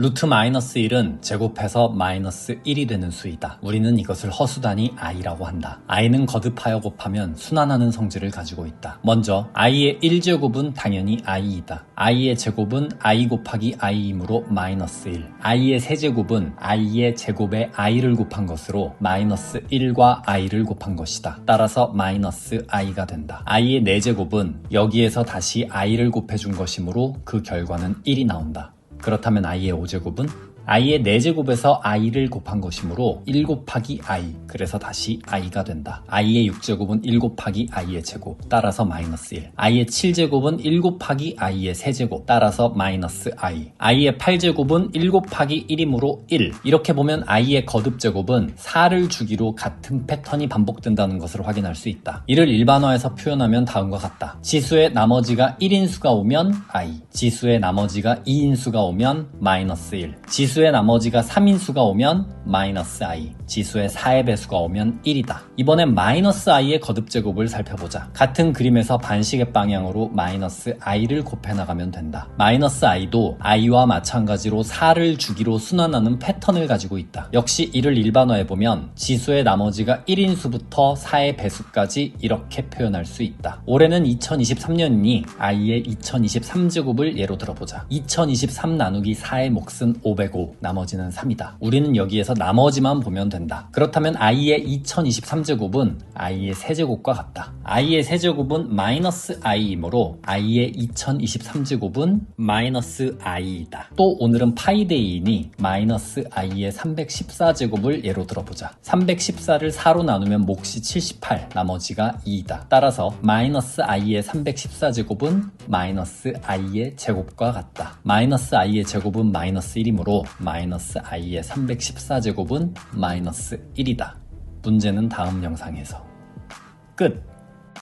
루트 마이너스 1은 제곱해서 마이너스 1이 되는 수이다. 우리는 이것을 허수단위 i라고 한다. i는 거듭하여 곱하면 순환하는 성질을 가지고 있다. 먼저 i의 1제곱은 당연히 i이다. i의 제곱은 i 곱하기 i이므로 마이너스 1. i의 세제곱은 i의 제곱에 i를 곱한 것으로 마이너스 1과 i를 곱한 것이다. 따라서 마이너스 i가 된다. i의 4제곱은 여기에서 다시 i를 곱해준 것이므로 그 결과는 1이 나온다. 그렇다면 i의 5제곱은 i의 4제곱에서 i를 곱한 것이므로 1 곱하기 i 그래서 다시 i가 된다. i의 6제곱은 1 곱하기 i의 제곱 따라서 마이너스 1 i의 7제곱은 1 곱하기 i의 세제곱 따라서 마이너스 i i의 8제곱은 1 곱하기 1이므로 1 이렇게 보면 i의 거듭제곱은 4를 주기로 같은 패턴이 반복된다는 것을 확인할 수 있다. 이를 일반화해서 표현하면 다음과 같다. 지수의 나머지가 1인수가 오면 i 지수의 나머지가 2인수가 오면 마이너스 1 지수 의 나머지가 3인수가 오면 마이너스 i 지수의 4의 배수가 오면 1이다. 이번엔 마이너스 i의 거듭 제곱을 살펴보자. 같은 그림에서 반식의 방향으로 마이너스 i를 곱해 나가면 된다. 마이너스 i도 i와 마찬가지로 4를 주기로 순환하는 패턴을 가지고 있다. 역시 이를 일반화해보면 지수의 나머지가 1인수부터 4의 배수까지 이렇게 표현할 수 있다. 올해는 2023년이니 i의 2023제곱을 예로 들어보자. 2023 나누기 4의 몫은 505, 나머지는 3이다. 우리는 여기에서 나머지만 보면 된다. 그렇다면 i의 2023제곱은 i의 세제곱과 같다. I의 세제곱은 마이너스 i이므로 i의 2023제곱은 마이너스 i이다. 또 오늘은 파이데이이니 마이너스 i의 314제곱을 예로 들어보자. 314를 4로 나누면 몫이 78, 나머지가 2이다. 따라서 마이너스 i의 314제곱은 마이너스 i의 제곱과 같다. 마이너스 i의 제곱은 마이너스 1이므로 마이너스 i의 314제곱은 마이너스 1이다. 문제는 다음 영상에서. 끝!